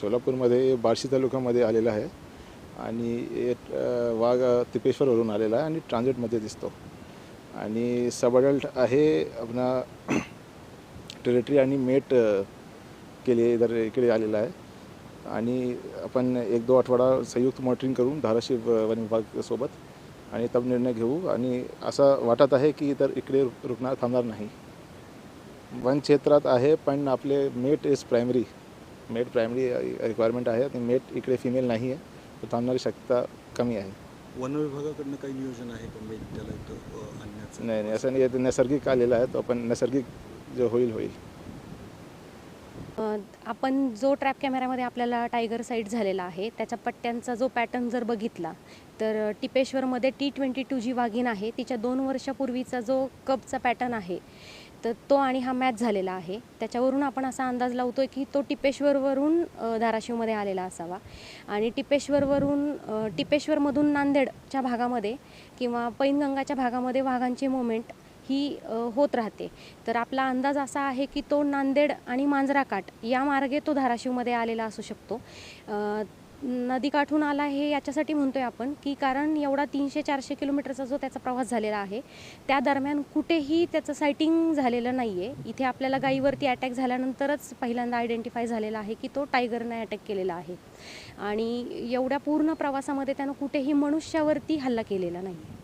सोलापूरमध्ये बार्शी तालुक्यामध्ये आलेला आहे. आणि एक, वाघ तिपेश्वरवरून आलेला आहे आणि ट्रान्झिटमध्ये दिसतो. आणि सब अडल्ट आहे आपला टेरिटरी आणि मेट केले इधर इकडे आलेला आहे. आणि आपण एक दो आठवडा संयुक्त मॉनिटरिंग करून धाराशिव वन विभागासोबत आणि तब निर्णय घेऊ. आणि असं वाटत आहे की इतर इकडे रुकणार थांबणार नाही. वन क्षेत्रात आहे पण आपले mate is primary. Mate primary requirement आहे आणि मेट इकडे फिमेल नाही आहे तर थांबणारी शक्यता कमी आहे. वन विभागाकडनं काही नियोजन आहे का? मेट त्याला इथं आणण्याचं? नाही नाही असं नाही आहे. ते नैसर्गिक आलेलं आहे तो आपण नैसर्गिक जो होईल होईल. आपण जो ट्रॅप कॅमेऱ्यामध्ये आपल्याला टायगर साईट झालेला आहे त्याच्या पट्ट्यांचा जो पॅटर्न जर बघितला तर टिपेश्वरमध्ये टी ट्वेंटी टू जी वाघीण आहे तिच्या दोन वर्षापूर्वीचा जो कपचा पॅटर्न आहे तर तो आणि हा मॅच झालेला आहे. त्याच्यावरून आपण असा अंदाज लावतो की तो टिपेश्वरवरून धाराशिवमध्ये आलेला असावा. आणि टिपेश्वरवरून टिपेश्वरमधून नांदेडच्या भागामध्ये किंवा पैनगंगाच्या भागामध्ये वाघांची मुवमेंट ही होत राहते. तर आपला अंदाज असा आहे की तो नांदेड आणि मांजराकाठ या मार्गे तो धाराशिवमध्ये आलेला असू शकतो. नदीकाठून आला हे याच्यासाठी म्हणतोय आपण की कारण एवढा तीनशे चारशे किलोमीटरचा जो त्याचा प्रवास झालेला आहे त्या दरम्यान कुठेही त्याचं सायटिंग झालेलं नाही आहे इथे आपल्याला गाईवरती अटॅक झाल्यानंतरच पहिल्यांदा आयडेंटिफाय झालेला आहे की तो टायगरनं अटॅक केलेला आहे. आणि एवढ्या पूर्ण प्रवासामध्ये त्यानं कुठेही मनुष्यावरती हल्ला केलेला नाही आहे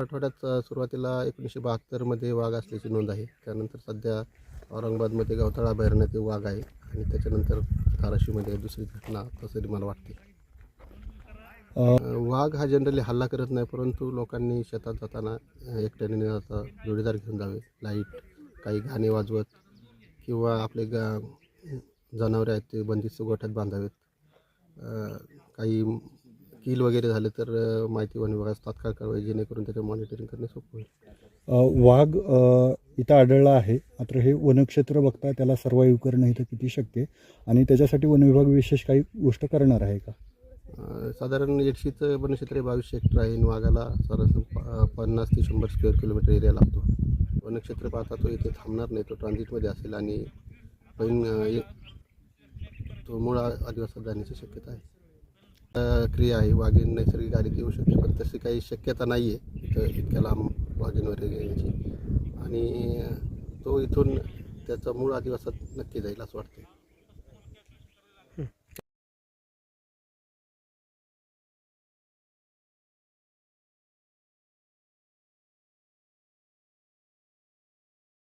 मराठवाड्यात सुरुवातीला एकोणीसशे बहात्तरमध्ये वाघ असल्याची नोंद आहे. त्यानंतर सध्या औरंगाबादमध्ये गवताळा अभयारण्यात वाघ आहे आणि त्याच्यानंतर धाराशिवमध्ये दुसरी घटना तसं मला वाटते. वाघ हा जनरली हल्ला करत नाही परंतु लोकांनी शेतात जाताना एकट्याने न जाता जोडीदार घेऊन जावे. लाइट काही गाणे वाजवत किंवा आपले गा जनावरे आहेत ते बंदिस्त गोठ्यात बांधावेत. काही कील वगैरे झाले तर माहिती वन विभागास तात्काळ कारवाई जेणेकरून त्याचं मॉनिटरिंग करणे सोपं होईल. वाघ इथं आढळला आहे. मात्र हे वनक्षेत्र बघता त्याला सर्वाईव्ह करणं इथं किती शक्य आणि त्याच्यासाठी वन विभाग विशेष काही गोष्ट करणार आहे का? साधारण येडशीचं वनक्षेत्र हे बावीसशे हेक्टर आहे. आणि वाघाला अ, पन्नास ते शंभर स्क्वेअर किलोमीटर एरिया लागतो. वनक्षेत्र पाहता तो इथे थांबणार नाही. तो ट्रान्झिटमध्ये असेल आणि पण तो मूळ आदिवासात जाण्याची शक्यता आहे. क्रिया आहे. वाघीण नैसर्गिक आडीत येऊ शकते पण तशी काही शक्यता नाही आहे इथं इतक्या लांब वाघीण वगैरे येण्याची आणि तो इथून त्याचा मूळ आदिवासात नक्की जाईल असं वाटतं